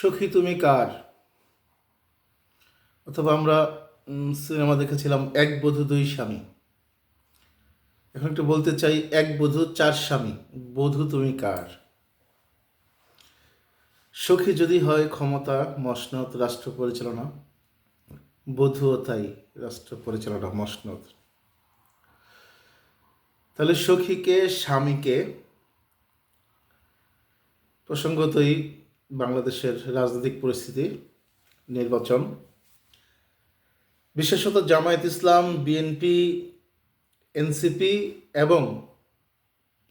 সখী তুমি কার? অথবা আমরা সিনেমা দেখেছিলাম এক বধূ, দুই স্বামী। এখন একটু বলতে চাই, এক বধূ, চার স্বামী। বধূ তুমি কার? সখী যদি হয় ক্ষমতা, মসনদ, রাষ্ট্র পরিচালনা। বধূও তাই, রাষ্ট্র পরিচালনা, মসনদ। তাহলে সখীকে, স্বামীকে প্রসঙ্গতই বাংলাদেশের রাজনৈতিক পরিস্থিতি, নির্বাচন। বিশেষত জামায়াত ইসলাম, বিএনপি, এনসিপি এবং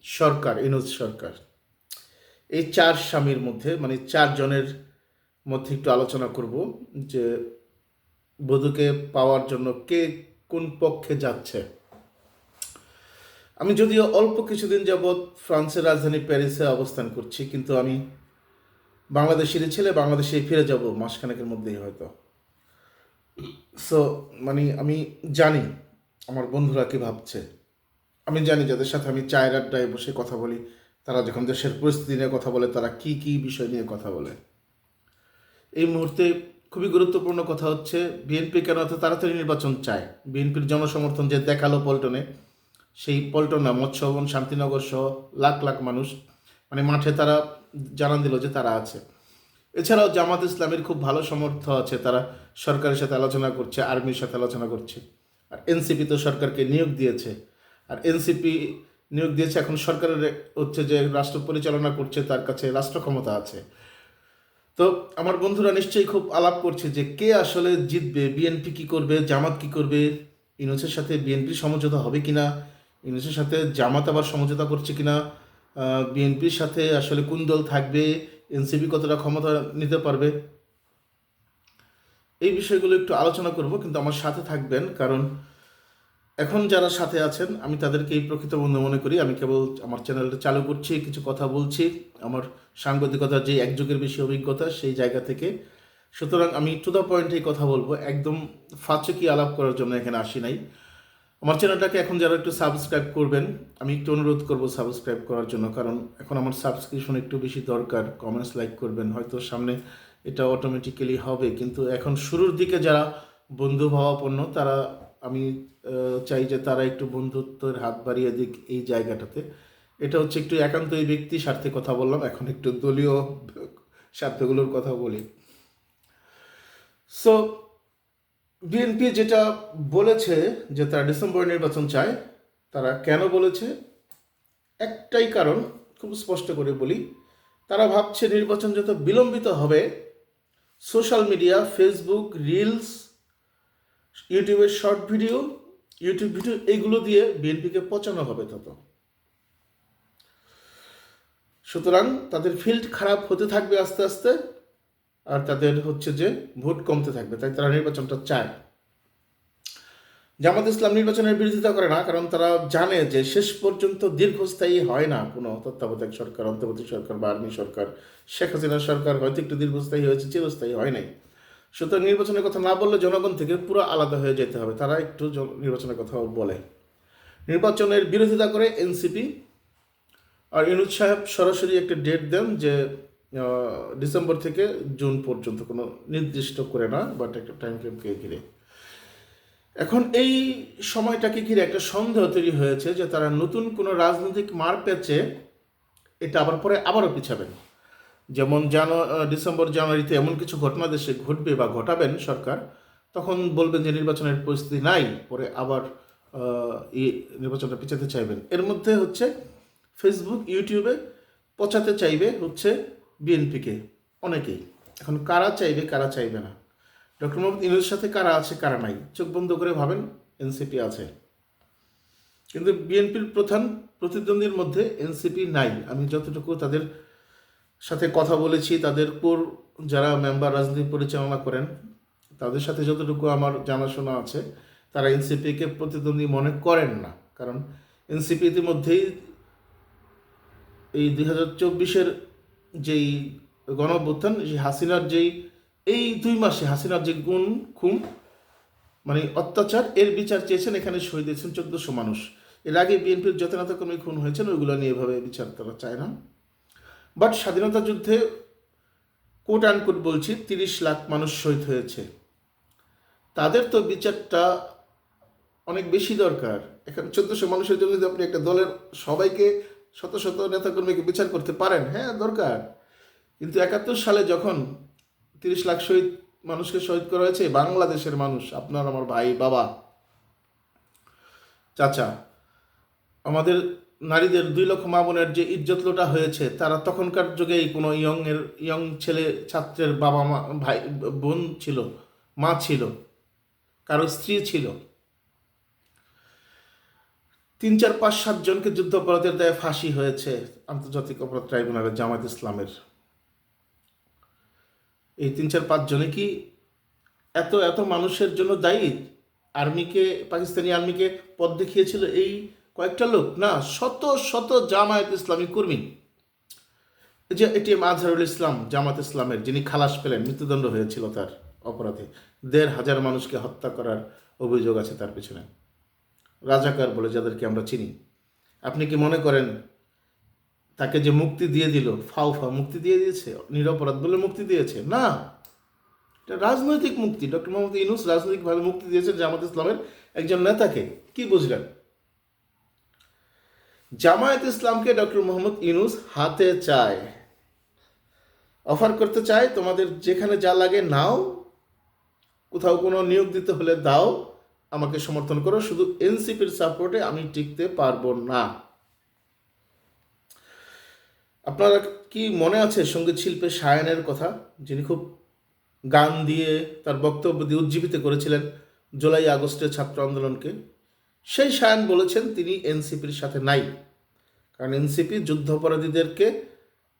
সরকার, ইনুজ সরকার। এই চার স্বামীর মধ্যে মানে চারজনের মধ্যে একটু আলোচনা করব যে বধূকে পাওয়ার জন্য কে কোন পক্ষে যাচ্ছে। আমি যদিও অল্প কিছুদিন যাবৎ ফ্রান্সের রাজধানী প্যারিসে অবস্থান করছি, কিন্তু আমি বাংলাদেশেরই ছেলে বাংলাদেশে ফিরে যাব মাসখানেকের মধ্যেই হয়তো। সো মানে আমি জানি, আমার বন্ধুরা কি ভাবছে। আমি জানি যাদের সাথে আমি চায়ের আড্ডায় বসে কথা বলি, তারা যখন দেশের পরিস্থিতি নিয়ে কথা বলে, তারা কি কি বিষয় নিয়ে কথা বলে। এই মুহূর্তে খুবই গুরুত্বপূর্ণ কথা হচ্ছে বিএনপি কেন এত তাড়াতাড়ি নির্বাচন চায়? বিএনপির জনসমর্থন যে দেখাল পল্টনে, সেই পল্টনা মৎস্যভবন শান্তিনগর সহ লাখ লাখ মানুষ মানে মাঠে তারা জানান দিল যে তারা আছে। এছাড়াও জামাত ইসলামের খুব ভালো সমর্থ আছে, তারা সরকারের সাথে আলোচনা করছে, আর্মির সাথে আলোচনা করছে। আর এনসিপি তো সরকারকে নিয়োগ দিয়েছে। আর এনসিপি নিয়োগ দিয়েছে এখন সরকারের হচ্ছে যে রাষ্ট্র পরিচালনা করছে, তার কাছে রাষ্ট্র ক্ষমতা আছে। তো আমার বন্ধুরা নিশ্চয়ই খুব আলাপ করছে যে কে আসলে জিতবে, বিএনপি কি করবে, জামাত কি করবে, ইউনুসের সাথে বিএনপির সমঝোতা হবে কিনা, ইউনুসের সাথে জামাত আবার সমঝোতা করছে কিনা বিএনপির সাথে আসলে কোন দল থাকবে, এনসিপি কতটা ক্ষমতা নিতে পারবে? এই বিষয়গুলো একটু আলোচনা করব, কিন্তু আমার সাথে থাকবেন, কারণ এখন যারা সাথে আছেন, আমি তাদেরকে এই প্রকৃত বন্ধু মনে করি। আমি কেবল আমার চ্যানেলটা চালু করছি, কিছু কথা বলছি, আমার সাংবাদিকতার যে এক যুগের বেশি অভিজ্ঞতা সেই জায়গা থেকে। সুতরাং আমি টু দ্য পয়েন্টেই কথা বলব, একদম ফাঁচকি আলাপ করার জন্য এখানে আসি নাই। আমার চ্যানেলটাকে এখন যারা একটু সাবস্ক্রাইব করবেন, আমি একটু অনুরোধ করব সাবস্ক্রাইব করার জন্য, কারণ এখন আমার সাবস্ক্রিপশন একটু বেশি দরকার কমেন্টস লাইক করবেন, হয়তো সামনে এটা অটোমেটিক্যালি হবে, কিন্তু এখন শুরুর দিকে যারা বন্ধু ভাবাপন্ন তারা, আমি চাই যে তারা একটু বন্ধুত্বের হাত বাড়িয়ে দিক এই জায়গাটাতে। এটা হচ্ছে একটু একান্তই ব্যক্তি স্বার্থে কথা বললাম, এখন একটু দলীয় স্বার্থগুলোর কথা বলি। সো বিএনপি যেটা বলেছে যে তারা ডিসেম্বর নির্বাচন চায়, তারা কেন বলেছে? একটাই কারণ, খুব স্পষ্ট করে বলি, তারা ভাবছে নির্বাচন যত বিলম্বিত হবে, সোশ্যাল মিডিয়া, ফেসবুক, রিলস ইউটিউবের শর্ট ভিডিও, ইউটিউব ভিডিও এগুলো দিয়ে বিএনপিকে পচানো হবে তত। সুতরাং তাদের ফিল্ড খারাপ হতে থাকবে আস্তে আস্তে। আর তাদের হচ্ছে যে ভোট কমতে থাকবে, তাই তারা নির্বাচনটা চায়। জামাত ইসলাম নির্বাচনের বিরোধিতা করে না, কারণ তারা জানে যে শেষ পর্যন্ত দীর্ঘস্থায়ী হয় না কোনো তত্ত্বাবধায়ক সরকার, অন্তর্বর্তী সরকার বা আর্মি সরকার। শেখ হাসিনা সরকার হয়তো একটু দীর্ঘস্থায়ী হয়েছে, চিরস্থায়ী হয় নাই। সুতরাং নির্বাচনের কথা না বললে জনগণ থেকে পুরো আলাদা হয়ে যেতে হবে, তারা একটু নির্বাচনের কথা বলে। নির্বাচনের বিরোধিতা করে এনসিপি। আর ইনুজ সাহেব সরাসরি একটা ডেট দেন যে ডিসেম্বর থেকে জুন পর্যন্ত কোনো নির্দিষ্ট করে না বাট একটা টাইম ফ্রেমকে ঘিরে। এখন এই সময়টাকে ঘিরে একটা সন্দেহ তৈরি হয়েছে যে তারা নতুন কোনো রাজনৈতিক মার পেঁচে এটা আবার পরে আবারও পিছাবেন। যেমন জানো ডিসেম্বর জানুয়ারিতে এমন কিছু ঘটনা দেশে ঘটবে বা ঘটাবেন সরকার, তখন বলবেন যে নির্বাচনের পরিস্থিতি নাই, পরে আবার এই নির্বাচনটা পিছাতে চাইবেন। এর মধ্যে হচ্ছে ফেসবুক ইউটিউবে পচাতে চাইবে, হচ্ছে বিএনপিকে, অনেকেই। এখন কারা চাইবে কারা চাইবে না? ডক্টর মোহাম্মদ ইনুর সাথে কারা আছে, কারা নাই? চোখ বন্ধ করে ভাবেন, এনসিপি আছে। কিন্তু বিএনপির প্রধান প্রতিদ্বন্দ্বীর মধ্যে এনসিপি নাই। আমি যতটুকু তাদের সাথে কথা বলেছি, তাদের কোর যারা মেম্বার রাজনীতি পরিচালনা করেন, তাদের সাথে যতটুকু আমার জানাশোনা আছে, তারা এনসিপিকে প্রতিদ্বন্দ্বী মনে করেন না। কারণ এনসিপি ইতিমধ্যেই এই দুই হাজার চব্বিশের যেই গণ অভ্যুত্থান সেই হাসিনার যেই, এই দুই মাসে হাসিনার যে গুণ খুম মানে অত্যাচার, এর বিচার চেয়েছেন এখানে শহীদ হয়েছেন চোদ্দশো মানুষ। এর আগে বিএনপির যত খুন হয়েছেন, ওইগুলো নিয়ে এভাবে বিচার তারা চায় না। বাট স্বাধীনতা যুদ্ধে কোট আনকোট বলছি, তিরিশ লাখ মানুষ শহীদ হয়েছে। তাদের তো বিচারটা অনেক বেশি দরকার। এখানে চোদ্দশো মানুষের জন্য যদি আপনি একটা দলের সবাইকে শত শত নেতাকর্মীকে বিচার করতে পারেন হ্যাঁ দরকার। কিন্তু একাত্তর সালে যখন তিরিশ লাখ শহীদ মানুষকে শহীদ করা হয়েছে, বাংলাদেশের মানুষ, আপনার আমার ভাই, বাবা, চাচা, আমাদের নারীদের দুই লক্ষ মা বোনের যে ইজ্জত লোটা হয়েছে, তারা তখনকার যুগেই কোনো ইয়ং এর ইয়ং ছেলে ছাত্রের বাবা মা, ভাই, বোন ছিল, মা ছিল, কারও স্ত্রী ছিল। তিন, চার, পাঁচ, সাত জনকে যুদ্ধ অপরাধের দায়ে ফাঁসি হয়েছে আন্তর্জাতিক অপরাধ ট্রাইব্যুনালে জামায়াত ইসলামের। এই তিন, চার, পাঁচ জনে কি এত এত মানুষের জন্য দায়ী? আর্মিকে, পাকিস্তানি আর্মিকে পথ দেখিয়েছিল এই কয়েকটা লোক? না, শত শত জামায়াত ইসলামী কর্মী। যে এটিএম আজহারুল ইসলাম জামাত ইসলামের, যিনি খালাস পেলেন, মৃত্যুদণ্ড হয়েছিল তার অপরাধে। দেড় হাজার মানুষকে হত্যা করার অভিযোগ আছে তার পেছনে। রাজাকার বলে যাদেরকে আমরা চিনি। আপনি কি মনে করেন তাকে যে মুক্তি দিয়ে দিল, ফাও ফা মুক্তি দিয়ে দিয়েছে, নিরপরাধ বলে মুক্তি দিয়েছে? না। এটা রাজনৈতিক মুক্তি। ডক্টর মোহাম্মদ ইনুস রাজনৈতিকভাবে মুক্তি দিয়েছেন জামাত ইসলামের একজন নেতাকে। কি বুঝলেন? জামায়াত ইসলামকে ডক্টর মোহাম্মদ ইনুস হাতে চায়। অফার করতে চায়, তোমাদের যেখানে যা লাগে নাও, কোথাও কোনো নিয়োগ দিতে হলে দাও আমাকে সমর্থন করো, শুধু এনসিপির সাপোর্টে আমি টিকতে পারব না। আপনারা কি মনে আছে সংগীত শিল্পে সায়নের কথা, যিনি খুব গান দিয়ে তার বক্তব্য দিয়ে উজ্জীবিত করেছিলেন জুলাই আগস্টের ছাত্র আন্দোলনকে? সেই সায়ন বলেছেন, তিনি এনসিপির সাথে নাই। কারণ এনসিপি যুদ্ধাপরাধীদেরকে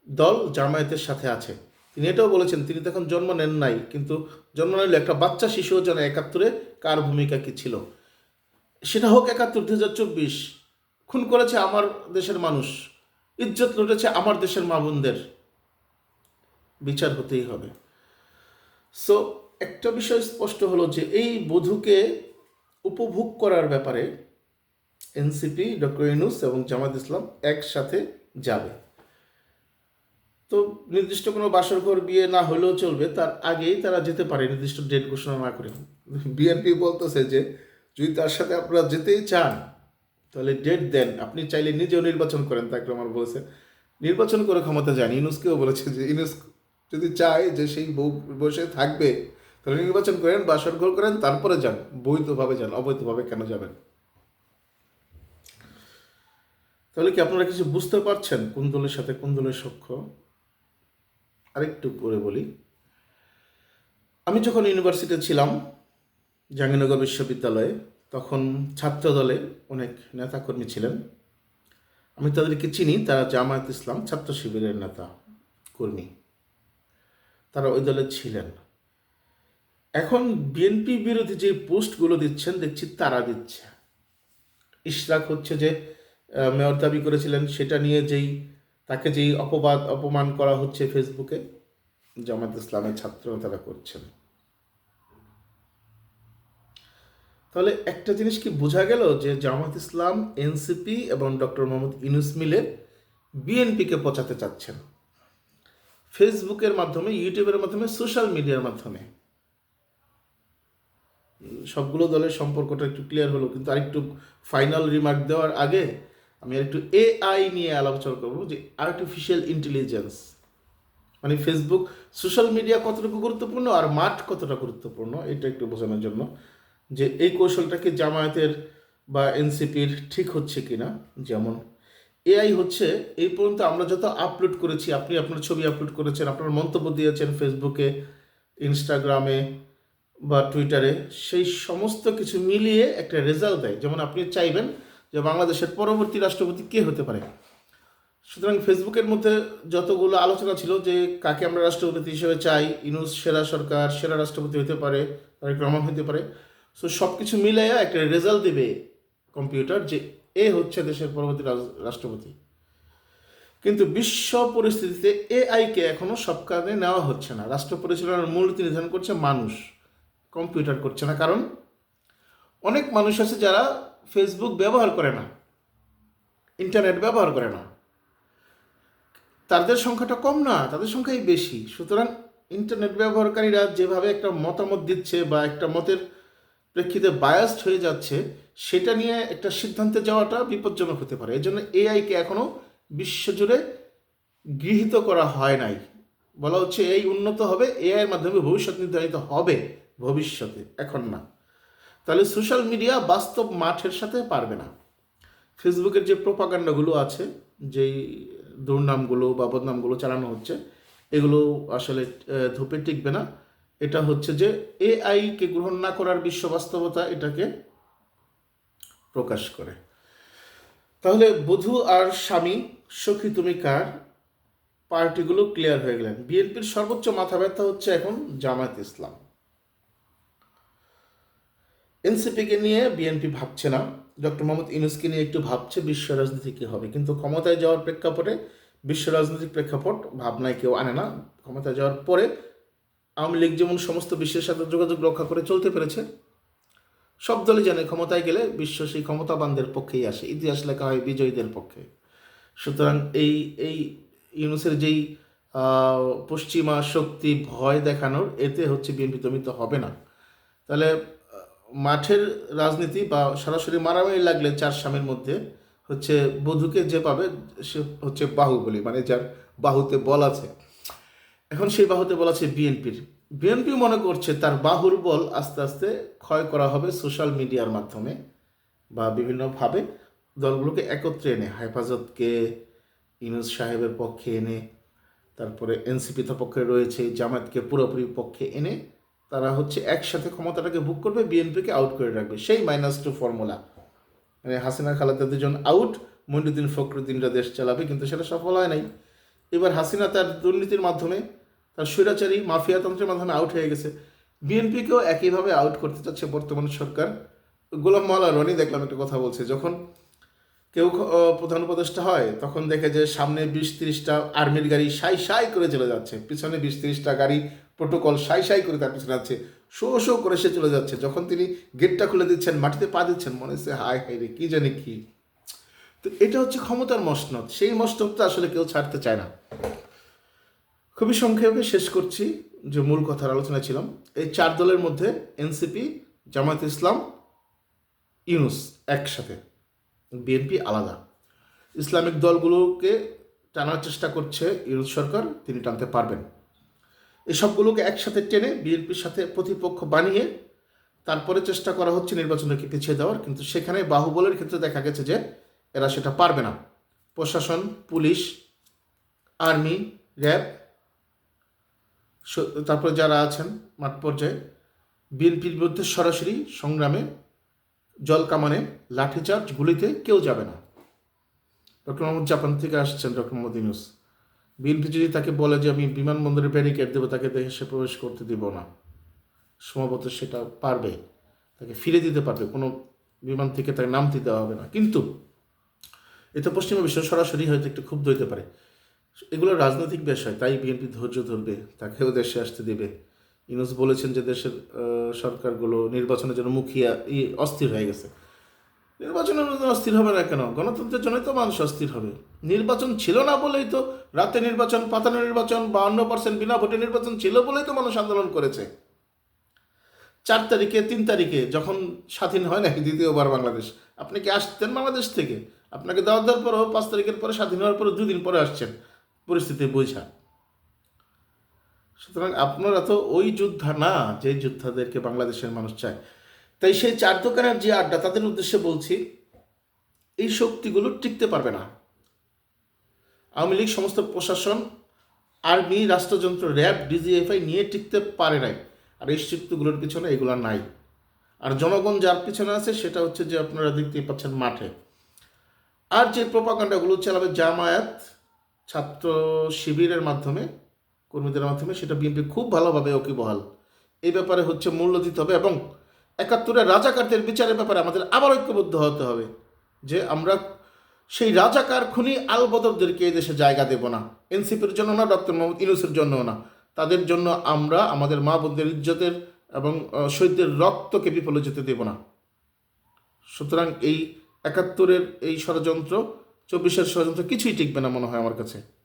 দল জামায়াতের সাথে আছে। তিনি এটাও বলেছেন, তিনি তখন জন্ম নেন নাই, কিন্তু জন্ম নিল একটা বাচ্চা শিশুও যেন একাত্তরে কার ভূমিকা কি ছিল? সেটা হোক একাত্তর দু হাজার চব্বিশ। খুন করেছে আমার দেশের মানুষ, ইজ্জত লুটেছে আমার দেশের মা বোনদের। বিচার হতেই হবে। সো একটা বিষয় স্পষ্ট হলো যে এই বধূকে উপভোগ করার ব্যাপারে এনসিপি, ডক্টর ইনুস এবং জামাত ইসলাম একসাথে যাবে। তো নির্দিষ্ট কোনো বাসরঘর বিয়ে না হলেও চলবে, তার আগেই তারা যেতে পারে, নির্দিষ্ট ডেট ঘোষণা না করে। বিএনপি বলতেছে যে, যদি তার সাথে আপনারা যেতেই চান, তাহলে ডেট দেন। আপনি চাইলে নিজেও নির্বাচন করেন তাকে আমার বলেছে। নির্বাচন করে ক্ষমতা যান ইনুসকেও বলেছে যে ইনুস যদি চায় যে সেই বউ বসে থাকবে, তাহলে নির্বাচন করেন বাসর ঘর করেন, তারপরে যান, বৈধভাবে যান, অবৈধভাবে কেন যাবেন? তাহলে কি আপনারা কিছু বুঝতে পারছেন কোন দলের সাথে কোন দলের সখ্য? আরেকটু করে বলি। আমি যখন ইউনিভার্সিটিতে ছিলাম, জাহাঙ্গীরনগর বিশ্ববিদ্যালয়ে, তখন ছাত্র দলে অনেক নেতাকর্মী ছিলেন। আমি তাদেরকে চিনি, তারা জামায়াত ইসলাম ছাত্র শিবিরের নেতা, কর্মী। তারা ওই দলে ছিলেন। এখন বিএনপি বিরোধী যে পোস্টগুলো দিচ্ছেন, দেখছি তারা দিচ্ছে। ইশরাক হচ্ছে যে মেয়র দাবি করেছিলেন, সেটা নিয়ে যেই তাকে যেই অপবাদ, অপমান করা হচ্ছে ফেসবুকে জামাত ইসলামের ছাত্র তারা করছেন। তাহলে একটা জিনিস কি বোঝা গেল যে জামাত ইসলাম এনসিপি এবং ডক্টর মোহাম্মদ ইনুস মিলে বিএনপিকে পচাতে চাচ্ছেন। ফেসবুকের মাধ্যমে ইউটিউবের মাধ্যমে সোশ্যাল মিডিয়ার মাধ্যমে। সবগুলো দলের সম্পর্কটা একটু ক্লিয়ার হলো, কিন্তু আরেকটু ফাইনাল রিমার্ক দেওয়ার আগে আমি আর একটু এআই নিয়ে আলোচনা করব যে আর্টিফিশিয়াল ইন্টেলিজেন্স মানে ফেসবুক সোশ্যাল মিডিয়া কতটুকু গুরুত্বপূর্ণ আর মাঠ কতটা গুরুত্বপূর্ণ, এটা একটু বোঝানোর জন্য যে এই কৌশলটা কি জামায়াতের বা এনসিপির ঠিক হচ্ছে কিনা? যেমন এআই হচ্ছে, এই পর্যন্ত আমরা যত আপলোড করেছি, আপনি আপনার ছবি আপলোড করেছেন, আপনার মন্তব্য দিয়েছেন ফেসবুকে ইনস্টাগ্রামে বা টুইটারে সেই সমস্ত কিছু মিলিয়ে একটা রেজাল্ট দেয়। যেমন আপনি চাইবেন যে বাংলাদেশের পরবর্তী রাষ্ট্রপতি কে হতে পারে? সুতরাং ফেসবুকের মধ্যে যতগুলো আলোচনা ছিল যে কাকে আমরা রাষ্ট্রপতি হিসেবে চাই, ইনুস সেরা সরকার, সেরা রাষ্ট্রপতি হতে পারে, তারেক রহমান হতে পারে। সো সব কিছু মিলাইয়া একটা রেজাল্ট দেবে কম্পিউটার যে এ হচ্ছে দেশের পরবর্তী রাষ্ট্রপতি। কিন্তু বিশ্ব পরিস্থিতিতে এআইকে এখনও সব কাজে নেওয়া হচ্ছে না। রাষ্ট্র পরিচালনার মূল নীতি নির্ধারণ করছে মানুষ, কম্পিউটার করছে না। কারণ অনেক মানুষ আছে যারা ফেসবুক ব্যবহার করে না। ইন্টারনেট ব্যবহার করে না। তাদের সংখ্যাটা কম না, তাদের সংখ্যাই বেশি। সুতরাং ইন্টারনেট ব্যবহারকারীরা যেভাবে একটা মতামত দিচ্ছে বা একটা মতের প্রেক্ষিতে বায়াসড হয়ে যাচ্ছে, সেটা নিয়ে একটা সিদ্ধান্তে যাওয়াটা বিপজ্জনক হতে পারে। এই জন্য এআইকে এখনও বিশ্বজুড়ে গৃহীত করা হয় নাই। বলা হচ্ছে এই উন্নত হবে এআই এর মাধ্যমে ভবিষ্যৎ নির্ধারিত হবে ভবিষ্যতে, এখন না। তাহলে সোশ্যাল মিডিয়া বাস্তব মাঠের সাথে পারবে না। ফেসবুকের যে প্রোপাগান্ডাগুলো আছে, যেই দুর্নামগুলো বা বদনামগুলো চালানো হচ্ছে, এগুলো আসলে ধূপে টিকবে না। এটা হচ্ছে যে এআইকে গ্রহণ না করার বিশ্ব বাস্তবতা এটাকে প্রকাশ করে। তাহলে বধূ আর স্বামী, সখী তুমি কার? পার্টিগুলো ক্লিয়ার হয়ে গেলেন। বিএনপির সর্বোচ্চ মাথা ব্যথা হচ্ছে এখন জামায়াত ইসলাম। এনসিপিকে নিয়ে বিএনপি ভাবছে না। ডক্টর মোহাম্মদ ইউনুসকে নিয়ে একটু ভাবছে বিশ্ব রাজনীতি কী হবে। কিন্তু ক্ষমতায় যাওয়ার প্রেক্ষাপটে বিশ্ব রাজনৈতিক প্রেক্ষাপট ভাবনায় কেউ আনে না। ক্ষমতায় যাওয়ার পরে আওয়ামী লীগ যেমন সমস্ত বিশ্বের সাথে যোগাযোগ রক্ষা করে চলতে পেরেছে, সব দলই জানে ক্ষমতায় গেলে বিশ্ব সেই ক্ষমতাবানদের পক্ষেই আসে। ইতিহাস লেখা হয় বিজয়ীদের পক্ষে। সুতরাং এই এই ইউনুসের যেই পশ্চিমা শক্তি ভয় দেখানোর এতে হচ্ছে বিএনপি দমিত হবে না। তাহলে মাঠের রাজনীতি বা সরাসরি মারামারি লাগলে চার স্বামীর মধ্যে হচ্ছে বধূকে যে পাবে, সে হচ্ছে বাহুবলী মানে যার বাহুতে বল আছে। এখন সেই বাহুতে বল আছে বিএনপির। বিএনপি মনে করছে তার বাহুর বল আস্তে আস্তে ক্ষয় করা হবে সোশ্যাল মিডিয়ার মাধ্যমে বা বিভিন্নভাবে দলগুলোকে একত্রে এনে হেফাজতকে ইনুজ সাহেবের পক্ষে এনে, তারপরে এনসিপি তো পক্ষে রয়েছে, জামায়াতকে পুরোপুরি পক্ষে এনে তারা হচ্ছে একসাথে ক্ষমতাটাকে বুক করবে বিএনপিকে আউট করে রাখবে। সেই মাইনাস টু ফর্মুলা মানে হাসিনা, খালেদা দুজন আউট মইনুদ্দিন ফখরুদ্দিনরা দেশ চালাবে, কিন্তু সেটা সফল হয় নাই। এবার হাসিনা তার দুর্নীতির মাধ্যমে, তার স্বৈরাচারী মাফিয়াতন্ত্রের মাধ্যমে আউট হয়ে গেছে। বিএনপিকেও একইভাবে আউট করতে চাচ্ছে বর্তমান সরকার। গোলাম মাওলা রনি দেখলাম একটা কথা বলছে, যখন কেউ প্রধান উপদেষ্টা হয়, তখন দেখে যে সামনে বিশ তিরিশটা আর্মির গাড়ি সাই সাই করে চলে যাচ্ছে। পিছনে বিশ তিরিশটা গাড়ি প্রোটোকল সাই সাই করে তার পিছনে আছে। শো শো করে সে চলে যাচ্ছে। যখন তিনি গেটটা খুলে দিচ্ছেন, মাটিতে পা দিচ্ছেন, মনে হচ্ছে, হায় হায় রে, কি জানি কি? তো এটা হচ্ছে ক্ষমতার মসনদ। সেই মসনদটা আসলে কেউ ছাড়তে চায় না। খুবই সংক্ষেপে শেষ করছি যে মূল কথার আলোচনা ছিলাম। এই চার দলের মধ্যে এনসিপি জামায়াত ইসলাম, ইউনুস একসাথে। বিএনপি আলাদা। ইসলামিক দলগুলোকে টানার চেষ্টা করছে ইউনুস সরকার, তিনি টানতে পারবেন। এই সবগুলোকে একসাথে টেনে বিএনপির সাথে প্রতিপক্ষ বানিয়ে তারপরে চেষ্টা করা হচ্ছে নির্বাচনকে পিছিয়ে দেওয়ার, কিন্তু সেখানে বাহুবলের ক্ষেত্রে দেখা গেছে যে এরা সেটা পারবে না। প্রশাসন, পুলিশ, আর্মি, র্যাব তারপরে যারা আছেন মাঠ পর্যায়ে, বিএনপির বিরুদ্ধে সরাসরি সংগ্রামে জল কামানে লাঠিচার্জ গুলিতে কেউ যাবে না। ডক্টর মোহাম্মদ জাপান থেকে আসছেন ডক্টর ইউনুস। বিএনপি যদি তাকে বলে যে আমি বিমানবন্দরে ব্যারিকেড দেবো, তাকে দেশে প্রবেশ করতে দিব না। সম্ভবত সেটা পারবে, তাকে ফিরে দিতে পারবে, কোনো বিমান থেকে তাকে নামতে দেওয়া হবে না। কিন্তু এতে পশ্চিমা বিশ্ব সরাসরি হয়তো একটু ক্ষুব্ধ হতে পারে। এগুলো রাজনৈতিক বিষয়, তাই বিএনপি ধৈর্য ধরবে, তাকেও দেশে আসতে দেবে। ইউনুস বলেছেন যে দেশের সরকারগুলো নির্বাচনের জন্য মুখিয়া অস্থির হয়ে গেছে। নির্বাচনের অস্থির হবে না কেন? গণতন্ত্রের জন্যই তো মানুষ অস্থির হবে। নির্বাচন ছিল না বলেই তো রাতে নির্বাচন, পাতানো নির্বাচন বাউন্ন পার্সেন্ট বিনা ভোটে নির্বাচন ছিল বলেই তো মানুষ আন্দোলন করেছে। চার তারিখে, তিন তারিখে যখন স্বাধীন হয় নাকি দ্বিতীয়বার বাংলাদেশ? আপনি কি আসতেন বাংলাদেশ থেকে? আপনাকে দেওয়া দেওয়ার পরেও পাঁচ তারিখের পরে স্বাধীন হওয়ার পরে দুদিন পরে আসছেন পরিস্থিতি বোঝা। সুতরাং আপনারা তো ওই যোদ্ধা না যে যোদ্ধাদেরকে বাংলাদেশের মানুষ চায়। তাই সেই চার দোকানের যে আড্ডা, তাদের উদ্দেশ্যে বলছি, এই শক্তিগুলো টিকতে পারবে না। আওয়ামী লীগ সমস্ত প্রশাসন, আর্মি, রাষ্ট্রযন্ত্র, র্যাব, ডিজিএফআই নিয়ে টিকতে পারে নাই। আর এই শক্তিগুলোর পিছনে এগুলো নাই। আর জনগণ যার পিছনে আছে, সেটা হচ্ছে যে আপনারা দেখতেই পাচ্ছেন মাঠে। আর যে প্রপাকাণ্ডাগুলো চালাবে জামায়াত, ছাত্র শিবিরের মাধ্যমে, কর্মীদের মাধ্যমে, সেটা বিএনপি খুব ভালোভাবে ওকিবহাল। এই ব্যাপারে হচ্ছে মূল্য দিতে হবে এবং একাত্তরের রাজাকারদের বিচারের ব্যাপারে আমাদের আবার ঐক্যবদ্ধ হতে হবে যে আমরা সেই রাজাকার খুনি আলবদরদেরকে এই দেশে জায়গা দেব না। এনসিপির জন্য না, ডক্টর মোহাম্মদ ইউনুসের জন্যও না। তাদের জন্য আমরা আমাদের মা বোনদের ইজ্জতের এবং শহীদদের রক্তকে বিফলে যেতে দেব না। সুতরাং এই একাত্তরের এই ষড়যন্ত্র, চব্বিশের ষড়যন্ত্র কিছুই টিকবে না মনে হয় আমার কাছে।